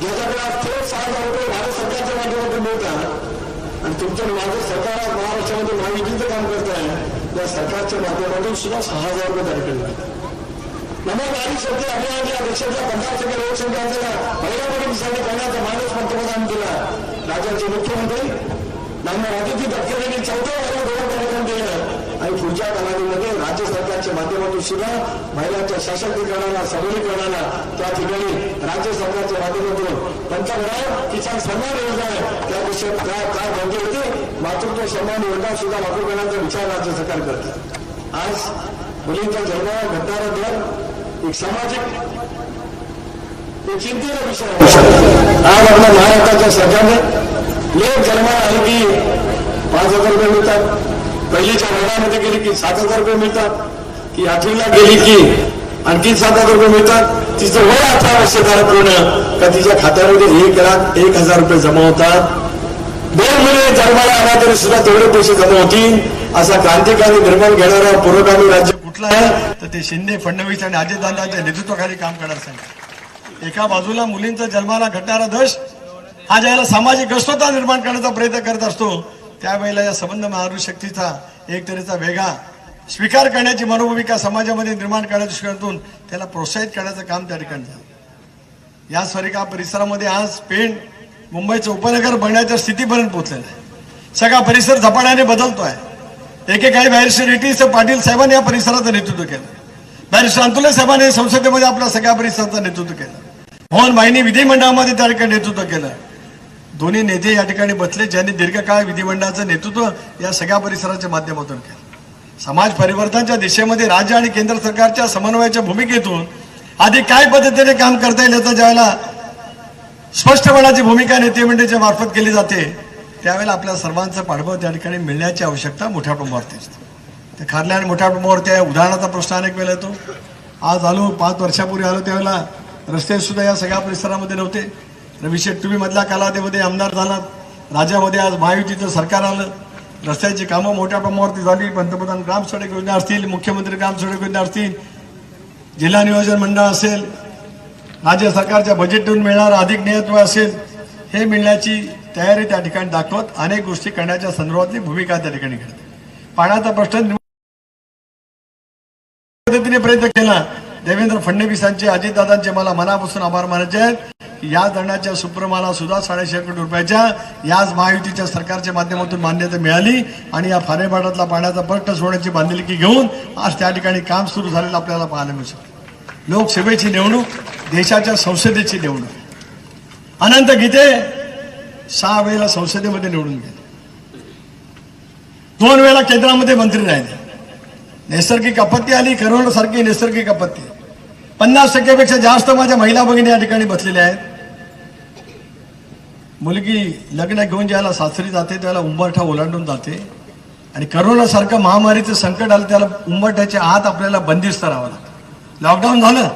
ज्याच्याकडे आज थेट सहा रुपये भारत सरकारच्या माध्यमातून मिळतात आणि तुमचं माझं सरकार आज महाराष्ट्रामध्ये महायुतीचं काम करत आहे या सरकारच्या माध्यमातून सुद्धा सहा हजार रुपये त्या ठिकाणी मिळतात नमो नारी शक्ती अभियानाच्या देशाच्या पन्नास टक्के लोकसंख्या महिला मुलींसाठी करण्याचा मानस पंतप्रधान केला. राज्याचे मुख्यमंत्री. मान्य राजकीय तत्कालीन चौथ्या पुढच्या कालावधीमध्ये राज्य सरकारच्या माध्यमातून सुद्धा महिलांच्या सशक्तीकरणाला सबलीकरणाला त्या ठिकाणी राज्य सरकारच्या माध्यमातून पंतप्रधान किसान सन्मान योजना आहे. त्या विषयात काय काय बंदी होती? मातृत्व सन्मान योजना सुद्धा लागू करण्याचा विचार राज्य सरकार करते. आज मुलींच्या जन्माला घटणारा दर एक सामाजिक एक चिंतेचा विषय आज आपल्या महाराष्ट्राच्या सरकारने लेख जन्माला आली की पाच हजार रुपये मिळतात. पहिलीच्या वर्गामध्ये गेली की सात हजार रुपये मिळतात की आठवीला गेली की आणखी सात हजार रुपये मिळतात. तिचं वय अठरा वर्ष पूर्ण. का तिच्या खात्यामध्ये एक लाख एक हजार रुपये जमा होतात. दोन महिने जन्माला आला तरी सुद्धा तेवढे पैसे जमा होतील असा क्रांतिकारी निर्माण घेणारा पुरोगामी राज्य कुठलं आहे? तर ते शिंदे फडणवीस आणि अजितदादांच्या नेतृत्वाखाली काम करणार सांगा एका बाजूला मुलींचा जन्माला घडणारा दश हा ज्याला सामाजिक अस्वस्थता निर्माण करण्याचा प्रयत्न करत असतो त्यावेळेला या संबंध महारू शक्तीचा एक तऱ्हेचा वेगळा स्वीकार करण्याची मनोभूमिका समाजामध्ये निर्माण करण्याच्या दृष्टीकोनातून त्याला प्रोत्साहित करण्याचं काम त्या ठिकाणी झालं. या स्वरिका परिसरामध्ये आज पेण मुंबईचं उपनगर बनण्याच्या स्थितीपर्यंत पोहोचलेलं आहे. सगळा परिसर झपाट्याने बदलतोय. एकेकाळी बॅरिस्टर इटीस पाटील साहेबांनी या परिसराचं नेतृत्व केलं. बॅरिस्टर अंतुले साहेबांनी संसदेमध्ये आपल्या सगळ्या परिसराचं नेतृत्व केलं. मोहन भाईंनी विधिमंडळामध्ये त्या ठिकाणी नेतृत्व केलं. दोन्ही नेते या ठिकाणी बसले ज्यांनी दीर्घकाळ विधिमंडळाचं नेतृत्व या सगळ्या परिसराच्या माध्यमातून केलं. समाज परिवर्तनाच्या दिशेमध्ये राज्य आणि केंद्र सरकारच्या समन्वयाच्या भूमिकेतून आधी काय पद्धतीने काम करता येईल याचा ज्यावेळेला स्पष्टपणाची भूमिका नेते मंडळीच्या मार्फत केली जाते त्यावेळेला आपल्या सर्वांचं पाठबळ त्या ठिकाणी मिळण्याची आवश्यकता मोठ्या प्रमाणावरती असते. ते खारल्या आणि मोठ्या प्रमाणावरती आहे उदाहरणाचा प्रश्न अनेक वेळेला येतो. आज आलो पाच वर्षापूर्वी आलो त्यावेळेला रस्ते सुद्धा या सगळ्या परिसरामध्ये नव्हते. रविशेठ तुम्ही मधल्या कालावधीमध्ये आमदार झालात राज्यामध्ये आज महायुतीचं सरकार आलं. रस्त्याची कामं मोठ्या प्रमाणावरती झाली. पंतप्रधान ग्राम सडक योजना असतील मुख्यमंत्री ग्राम सडक योजना असतील जिल्हा नियोजन मंडळ असेल राज्य सरकारच्या बजेटतून मिळणारं अधिक नियत्व असेल हे मिळण्याची तयारी त्या ठिकाणी दाखवत अनेक गोष्टी करण्याच्या संदर्भातली भूमिका त्या ठिकाणी करते पाण्याचा प्रश्न पद्धतीने प्रयत्न केला. देवेंद्र फडणवीसांचे अजितदादांचे मला मनापासून आभार मानायचे आहेत. या धरणाच्या सुप्रमाला सुद्धा साडेशे कोटी रुपयाच्या याच महायुतीच्या सरकारच्या माध्यमातून मान्यता मिळाली आणि या फारेपाटातला पाण्याचा प्रश्न सोडण्याची बांधिलकी घेऊन आज त्या ठिकाणी काम सुरू झालेलं आपल्याला पाहायला मिळू शकतं. लोकसेवेची निवडणूक देशाच्या संसदेची निवडणूक. अनंत गीते सहा वेळेला संसदेमध्ये निवडून गेले. दोन वेळेला केंद्रामध्ये मंत्री राहिले. नैसर्गिक आपत्ती आली करोनासारखी नैसर्गिक आपत्ती. पन्नास टक्क्यापेक्षा जास्त माझ्या महिला भगिनी या ठिकाणी बसलेल्या आहेत. मुलगी लग्न घेऊन ज्याला सासरी जाते त्याला उंबरठा ओलांडून जाते. आणि करोना सारखं महामारीचं संकट आलं त्याला उंबरठ्याच्या आत आपल्याला बंदिस्त राहावं लागतं. लॉकडाऊन झालं.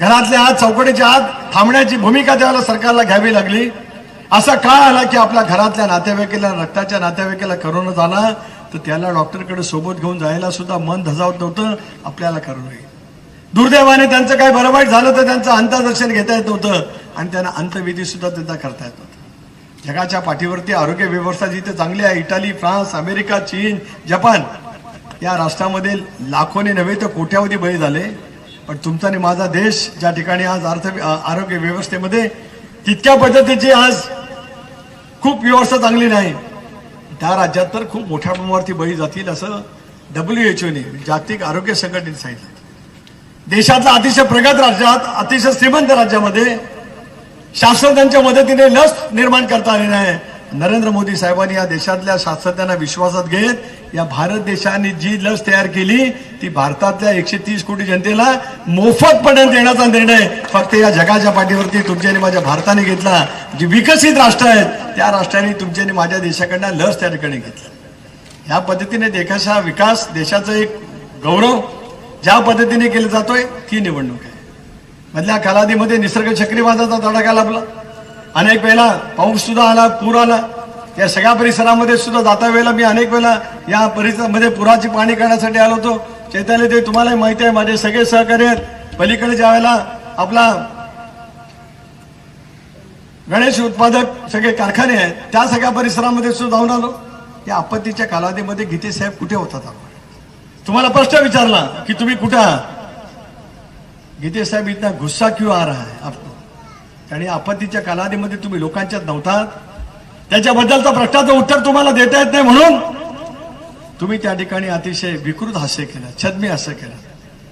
घरातल्या आत चौकटीच्या आत थांबण्याची भूमिका त्यावेळेला सरकारला घ्यावी लागली. असा काळ आला की आपल्या घरातल्या नातेवाईकाला रक्ताच्या नातेवाईकाला करोना झाला तर त्याला डॉक्टरकडे सोबत घेऊन जायला सुद्धा मन धजावत नव्हतं. आपल्याला करोना येईल. दुर्दैवाने त्यांचं काही बरं वाईट झालं तर त्यांचं अंतदर्शन घेता येत होतं आणि त्यांना अंतविधी सुद्धा त्यांचा करता येत होता जगाच्या पाठीवरती आरोग्य व्यवस्था जिथे चांगली आहे इटाली फ्रान्स अमेरिका चीन जपान या राष्ट्रामध्ये लाखोने नव्हे तर कोट्यावधी बळी झाले. पण तुमचा आणि माझा देश ज्या ठिकाणी आज अर्थ आरोग्य व्यवस्थेमध्ये तितक्या पद्धतीची आज खूप व्यवस्था चांगली नाही त्या राज्यात तर खूप मोठ्या प्रमाणावरती बळी जातील असं डब्ल्यू एच ओने जागतिक आरोग्य संघटनेने सांगितलं. देशातल्या अतिशय प्रगत राज्यात अतिशय श्रीमंत राज्यामध्ये शास्त्रज्ञांच्या मदतीने लस निर्माण करता आली नाही नरेंद्र मोदी साहेबांनी या देशातल्या शास्त्रज्ञांना विश्वासात घेत या भारत देशाने जी लस तयार केली ती भारतातल्या एकशे तीस कोटी जनतेला मोफतपणे देण्याचा निर्णय फक्त या जगाच्या पाठीवरती तुमच्या आणि माझ्या भारताने घेतला. जी विकसित राष्ट्र आहेत त्या राष्ट्राने तुमच्या आणि माझ्या देशाकडनं लस त्या ठिकाणी घेतली. या पद्धतीने देशाचा विकास देशाचं एक गौरव ज्या पद्धतीने केली जातोय ती निवडणूक आहे. मधल्या कालावधीमध्ये निसर्ग चक्रीवादाचा तडाखा लाभला. अनेक वेळेला पाऊस सुद्धा आला पूर आला. या सगळ्या परिसरामध्ये सुद्धा जाता वेळेला मी अनेक वेळेला या परिसरामध्ये पुराची पाणी करण्यासाठी आलो होतो. चैताली ते तुम्हालाही माहिती आहे माझे सगळे सहकार्य आहेत. पलीकडे ज्या वेळेला आपला गणेश उत्पादक सगळे कारखाने आहेत त्या सगळ्या परिसरामध्ये सुद्धा जाऊन आलो. या आपत्तीच्या कालावधीमध्ये गीते साहेब कुठे होतात? आपण तुम्हाला प्रश्न विचारला की तुम्ही कुठे आहात? गीते साहेब इतना गुस्सा क्यों आ रहा है आपको? आणि आपत्तीच्या कालावधीमध्ये तुम्ही लोकांच्यात नव्हतात त्याच्याबद्दलचा प्रश्नाचं उत्तर तुम्हाला देता येत नाही म्हणून तुम्ही त्या ठिकाणी अतिशय विकृत हास्य केलं छद्मी हास्य केलं.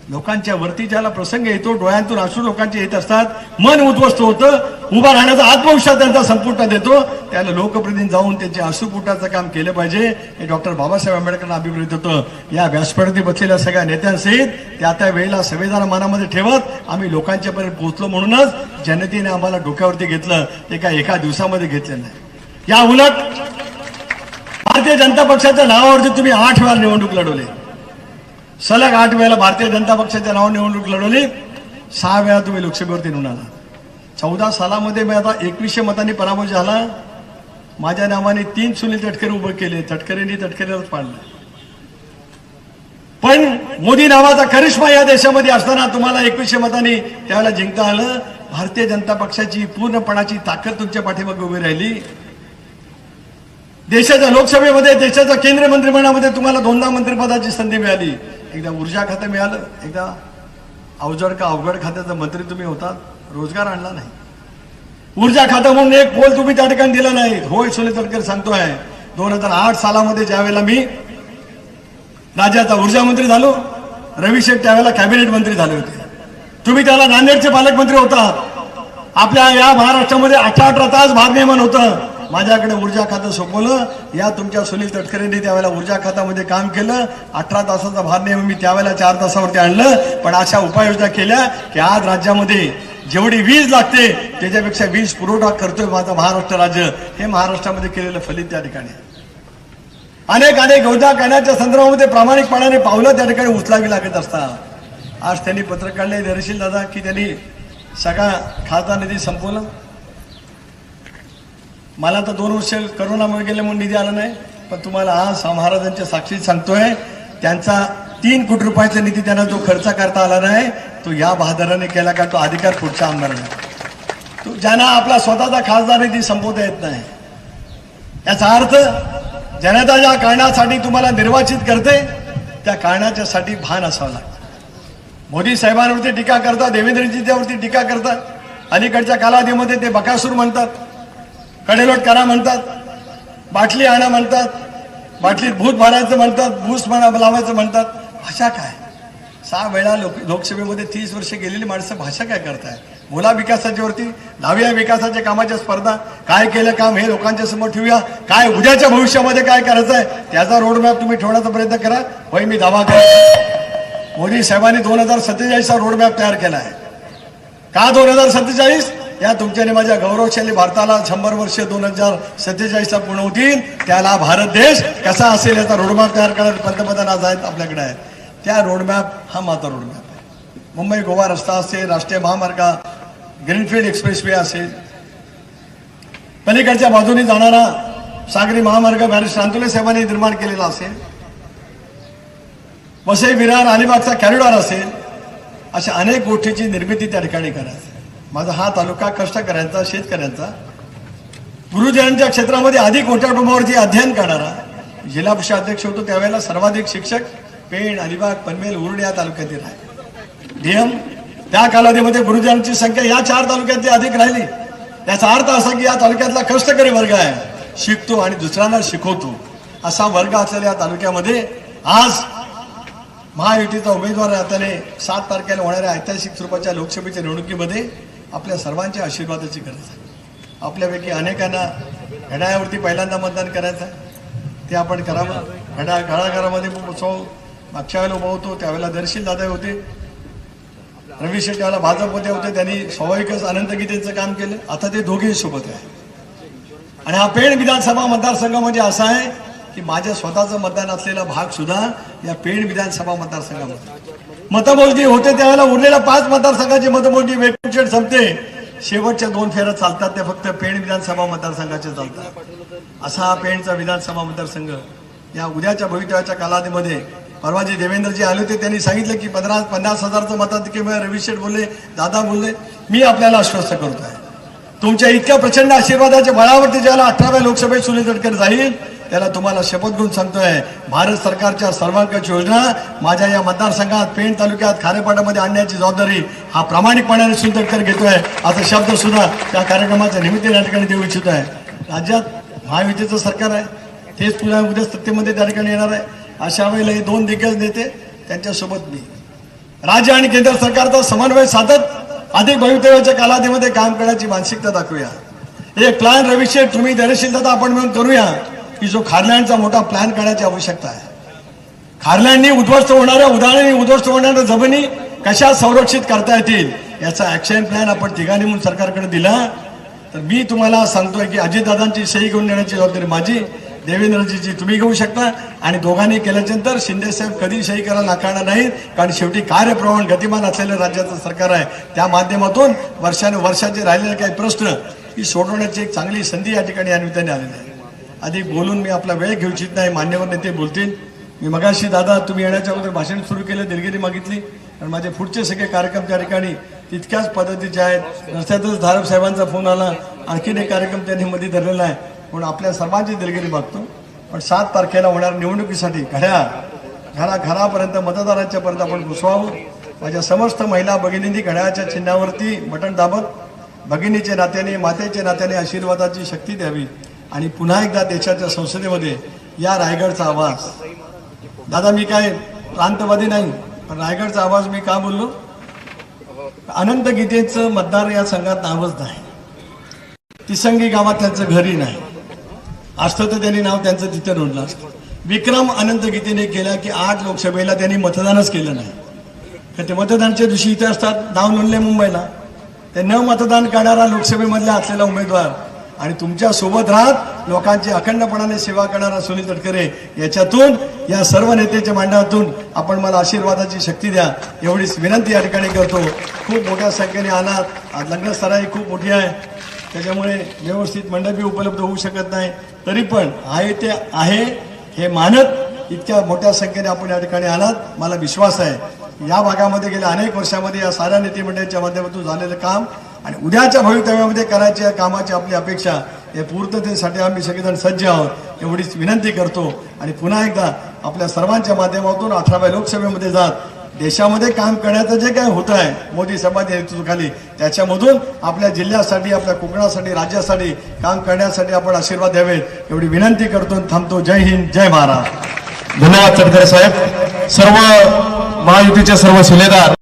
लोकांच्या वरती ज्याला प्रसंग येतो डोळ्यांतून अश्रू लोकांचे येत असतात मन उद्ध्वस्त होतं उभा राहण्याचा आत्मविश्वास त्यांचा संपुष्टात येतो त्याला लोकप्रतिनिधी जाऊन त्यांचे अश्रुपुटाचं काम केलं पाहिजे. हे डॉक्टर बाबासाहेब आंबेडकरांना अभिप्रेत होतं या व्यासपीठावरती बसलेल्या सगळ्या नेत्यांसहित त्या त्या वेळेला संविधान मनामध्ये ठेवत आम्ही लोकांच्यापर्यंत पोहोचलो म्हणूनच जनतेने आम्हाला डोक्यावरती घेतलं. ते काय एका दिवसामध्ये घेतलं नाही. या उलट भारतीय जनता पक्षाच्या नावावरती तुम्ही आठ वेळा निवडणूक लढवली. सलग आठ वेळेला भारतीय जनता पक्षाच्या नावावर निवडणूक लढवली. सहा वेळा तुम्ही लोकसभेवरती निवडून आला. चौदा सालामध्ये मी आता एकवीसशे मतांनी पराभव झाला. माझ्या नावाने तीन सुनील तटकरे उभे केले. तटकरेंनी तटकरेलाच पाडलं. पण मोदी नावाचा करिश्मा या देशामध्ये असताना तुम्हाला एकवीसशे मतांनी त्यावेळेला जिंकता आलं. भारतीय जनता पक्षाची पूर्णपणाची ताकद तुमच्या पाठीमागे उभी राहिली. देशाच्या लोकसभेमध्ये देशाच्या केंद्रीय मंत्रिमंडळामध्ये तुम्हाला दोनदा मंत्रिपदाची संधी मिळाली. एकदा ऊर्जा खातं मिळालं. एकदा अवजड का अवघड खात्याचा मंत्री तुम्ही होतात. रोजगार आणला नाही. ऊर्जा खातं म्हणून एक पोल तुम्ही त्या ठिकाणी दिला नाही. होय सुनील तटकरे सांगतोय. दोन हजार आठ सालामध्ये ज्यावेळेला मी राज्याचा ऊर्जा मंत्री झालो रवी शेठ त्यावेळेला कॅबिनेट मंत्री झाले होते. तुम्ही त्याला नांदेडचे पालकमंत्री होता. आपल्या या महाराष्ट्रामध्ये अठरा अठरा तास भारनियमन होतं. माझ्याकडे ऊर्जा खातं सोपवलं. या तुमच्या सुनील तटकरेंनी त्यावेळेला ऊर्जा खात्यामध्ये काम केलं. अठरा तासाचा भारनियमन मी त्यावेळेला चार तासावरती आणलं. पण अशा उपाययोजना केल्या की आज राज्यामध्ये जेवढी वीज लागते त्याच्यापेक्षा वीज पुरवठा करतोय माझं महाराष्ट्र राज्य. हे महाराष्ट्रामध्ये केलेलं फलित त्या ठिकाणी अनेक अनेक योजना करण्याच्या संदर्भामध्ये प्रामाणिकपणाने पावलं त्या ठिकाणी उचलावी लागत असतात. आज त्यांनी पत्र काढले धैर्यशील दादा की त्यांनी सगळा खासदार निधी संपवला? मला तर दोन वर्ष करोनामुळे गेले म्हणून निधी आला नाही पण तुम्हाला आज महाराजांच्या साक्षीत सांगतोय त्यांचा तीन कोटी रुपयाचा निधी त्यांना जो खर्च करता आला नाही तो या बहादराने केला का तो अधिकार पुढच्या आमदाराने तो ज्यांना आपला स्वतःचा खासदार निधी संपवता येत नाही याचा अर्थ जनता ज्या कारणासाठी तुम्हाला निर्वाचित करते त्या कारणाच्यासाठी भान असावं लागतं. मोदी साहेबांवरती टीका करतात देवेंद्रजी त्यावरती टीका करतात अलीकडच्या कालावधीमध्ये ते बकासूर म्हणतात कडेलोट करा म्हणतात बाटली आणा म्हणतात बाटलीत भूत भरायचं म्हणतात भूस म्हणा लावायचं म्हणतात भाषा काय? सहा वेळा लोक लोकसभेमध्ये तीस वर्ष गेलेली माणसं भाषा काय करताय? बोला विकासाच्या वरती लावूया विकासाच्या कामाच्या स्पर्धा. काय केलं काम हे लोकांच्या समोर ठेवूया. काय उद्याच्या भविष्यामध्ये काय करायचं आहे त्याचा रोडमॅप तुम्ही ठेवण्याचा प्रयत्न करा. होय मी दावा करतो. मोदी साहेबांनी दोन हजार सत्तेचाळीसचा रोडमॅप तयार केला आहे. का दोन हजार सत्तेचाळीस? या तुमच्याने माझ्या गौरवशाली भारताला शंभर वर्ष दोन हजार सत्तेचाळीसला पूर्ण होतील. त्याला भारत देश कसा असेल याचा रोडमॅप तयार करणारे पंतप्रधान आज आहेत आपल्याकडे आहेत. त्या रोडमॅप हा माझा रोडमॅप आहे मुंबई गोवा रस्ता असेल राष्ट्रीय महामार्ग ग्रीनफील्ड एक्सप्रेस वे असेल पलीकडच्या बाजूने जाणारा सागरी महामार्ग बॅरिस्टर अंतुले साहेबांनी निर्माण केलेला असेल. वसई विरार अलिबागचा कॅरिडॉर असेल. अशा अनेक गोष्टीची निर्मिती त्या ठिकाणी करायची माझा हा तालुका कष्ट करायचा शेतकऱ्यांचा. गुरुजनांच्या क्षेत्रामध्ये अधिक मोठ्या प्रमाणावरती अध्ययन करणारा जिल्हा परिषद अध्यक्ष होतो त्यावेळेला सर्वाधिक शिक्षक पेण अलिबाग पनवेल उरुड या तालुक्यातील आहे. नियम त्या कालावधीमध्ये गुरुजनांची संख्या या चार तालुक्यातली अधिक राहिली. याचा अर्थ असा की या तालुक्यातला कष्टकरी वर्ग आहे. शिकतो आणि दुसऱ्यांना शिकवतो. असा वर्ग असलेल्या या तालुक्यामध्ये आज महायुतीचा उमेदवार राहताना सात तारखेला होणाऱ्या ऐतिहासिक स्वरूपाच्या लोकसभेच्या निवडणुकीमध्ये आपल्या सर्वांच्या आशीर्वादाची गरज आहे. आपल्यापैकी अनेकांना घड्याळावरती पहिल्यांदा मतदान करायचं आहे. ते आपण करावं. घड्याळ घराघरामध्ये उत्सव मागच्या वेळेला उभा होतो त्यावेळेला दर्शील दादा होते. रवी शेट्टी त्यावेळेला भाजपमध्ये होते त्यांनी स्वाभाविकच अनंत गीतेचं काम केलं. आता ते दोघेही सोबत आहे. आणि हा पेण विधानसभा मतदारसंघ म्हणजे असा आहे की माझ्या स्वतःचं मतदान असलेला भाग सुद्धा या पेण विधानसभा मतदारसंघामध्ये. मतमोजणी होते त्यावेळेला उरलेल्या पाच मतदारसंघाची मतमोजणी वेगवेगळे संपते. शेवटच्या दोन फेऱ्या चालतात त्या फक्त पेण विधानसभा मतदारसंघाचे चालतात. असा हा पेणचा विधानसभा मतदारसंघ या उद्याच्या भवितव्याच्या कालावधीमध्ये परवा जे देवेंद्रजी आले होते त्यांनी सांगितलं की पंधरा पन्नास हजारचं मताधिक्य रवी शेठ बोलले दादा बोलले मी आपल्याला आश्वस्त करतोय. तुमच्या इतक्या प्रचंड आशीर्वादाच्या बळावरती ज्याला अठराव्या लोकसभेत सुनील तटकर जाईल त्याला तुम्हाला शपथ घेऊन सांगतोय भारत सरकारच्या सर्वांगाची योजना माझ्या या मतदारसंघात पेण तालुक्यात खारेपाटामध्ये आणण्याची जबाबदारी हा प्रामाणिकपणाने सुनील तटकर घेतोय असा शब्द सुद्धा त्या कार्यक्रमाच्या निमित्ताने या ठिकाणी देऊ इच्छित आहे राज्यात महायुतीचं सरकार आहे तेच पुन्हा उद्या सत्तेमध्ये त्या ठिकाणी येणार आहे. अशा वेळेला हे दोन दिग्गज नेते त्यांच्यासोबत मी. राज्य आणि केंद्र सरकारचा समन्वय साधत अधिक भवितव्याच्या कालावधीमध्ये काम करण्याची मानसिकता दाखवूया. एक प्लॅन रविशेठ तुम्ही धैर्यशीलता आपण मिळून करूया की जो खारलँडचा मोठा प्लॅन करण्याची आवश्यकता आहे. खारल्यांनी उद्ध्वस्त होणाऱ्या उदाहरणी उद्ध्वस्त होणाऱ्या जमिनी कशा संरक्षित करता येतील याचा ऍक्शन प्लॅन आपण तिघांनी म्हणून सरकारकडे दिला. तर मी तुम्हाला सांगतोय की अजितदादांची सही घेऊन देण्याची जबाबदारी माझी देवेंद्रजीची तुम्ही घेऊ शकता. आणि दोघांनी केल्याच्यानंतर शिंदे साहेब कधी सही करायला नाकारणार नाहीत कारण शेवटी कार्यप्रमाण गतिमान असलेलं राज्याचं सरकार आहे. त्या माध्यमातून वर्षानुवर्षाचे राहिलेले काही प्रश्न ही सोडवण्याची एक चांगली संधी या ठिकाणी या निमित्ताने आलेली आहे. अधिक बोलून मी आपला वेळ घेऊ इच्छित नाही मान्यवर नेते बोलतील. मी मगाशी दादा तुम्ही येण्याच्या अगोदर भाषण सुरू केलं दिलगिरी मागितली. आणि माझे पुढचे सगळे कार्यक्रम त्या ठिकाणी तितक्याच पद्धतीचे आहेत. रस्त्यातच धारप साहेबांचा फोन आला. आणखीन एक कार्यक्रम त्यांनी मध्ये धरलेला आहे. म्हणून आपल्या सर्वांची दिलगिरी मागतो. पण सात तारखेला होणाऱ्या निवडणुकीसाठी घड्या घरा घरापर्यंत मतदारांच्या पर्यंत आपण घुसवावं. माझ्या समस्त महिला भगिनींनी घड्याच्या चिन्हावरती बटन दाबत भगिनीच्या नात्याने मातेचे नात्याने आशीर्वादाची शक्ती द्यावी आणि पुन्हा एकदा देशाच्या संसदेमध्ये या रायगडचा आवाज. दादा मी काय प्रांतवादी नाही पण रायगडचा आवाज मी का बोललो? अनंत गीतेचं मतदार या संघात नावच नाही. तिसंगी गावात त्यांचं घरी नाही. असतं तर त्यांनी नाव त्यांचं तिथे नोंदलं असतं. विक्रम अनंत गीतेने केला की आठ लोकसभेला त्यांनी मतदानच केलं नाही. तर ते मतदानच्या दिवशी इथे असतात नाव नोंदले मुंबईला. ते न मतदान करणारा लोकसभेमधला असलेला उमेदवार आणि तुमच्यासोबत राहत लोकांची अखंडपणाने सेवा करणारा सुनील तटकरे याच्यातून या सर्व नेत्याच्या मांडवातून आपण मला आशीर्वादाची शक्ती द्या एवढीच विनंती या ठिकाणी करतो. खूप मोठ्या संख्येने आलात आज खूप मोठी आहे. त्याच्यामुळे व्यवस्थित मंडपी उपलब्ध होऊ शकत नाही. तरी पण आहे ते आहे हे मानत इतक्या मोठ्या संख्येने आपण या ठिकाणी आलात. मला विश्वास आहे या भागामध्ये गेल्या अनेक वर्षामध्ये या साऱ्या नेतेमंडळाच्या माध्यमातून झालेलं काम आणि उद्याच्या भवितव्यामध्ये करायच्या कामाची आपली अपेक्षा हे पूर्ततेसाठी आम्ही सगळेजण सज्ज आहोत एवढीच विनंती करतो. आणि पुन्हा एकदा आपल्या सर्वांच्या माध्यमातून अठराव्या लोकसभेमध्ये जात देशामध्ये काम करण्याचं जे काय होत आहे मोदी साहेबांच्या नेतृत्वाखाली त्याच्यामधून आपल्या जिल्ह्यासाठी आपल्या कोकणासाठी राज्यासाठी काम करण्यासाठी आपण आशीर्वाद द्यावेत. एवढी विनंती करतो थांबतो. जय हिंद जय महाराष्ट्र. धन्यवाद सरदार साहेब. सर्व महायुतीचे सर्व सुलेदार